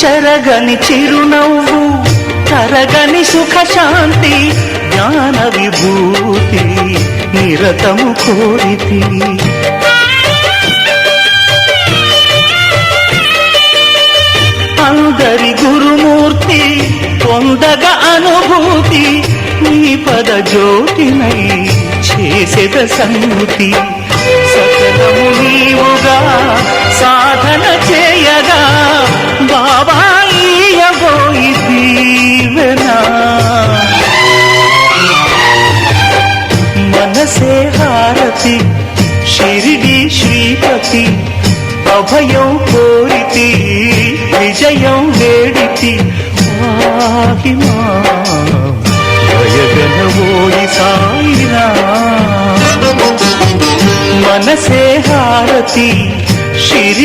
చెరగని చిరునవ్వు తరగని సుఖశాంతి జ్ఞాన విభూతి నిరతము కోరితి. అందరి గురుమూర్తి పొందగ అనుభూతి నీ పద జ్యోతినై చేసేద సంగతి సకలము మనసే హారతి షిరిడి శ్రీపతి అభయం కోరితి విజయం వేడితి వాహిమా జయగనవోయి సాయినా మనసే హారతి షిరిడి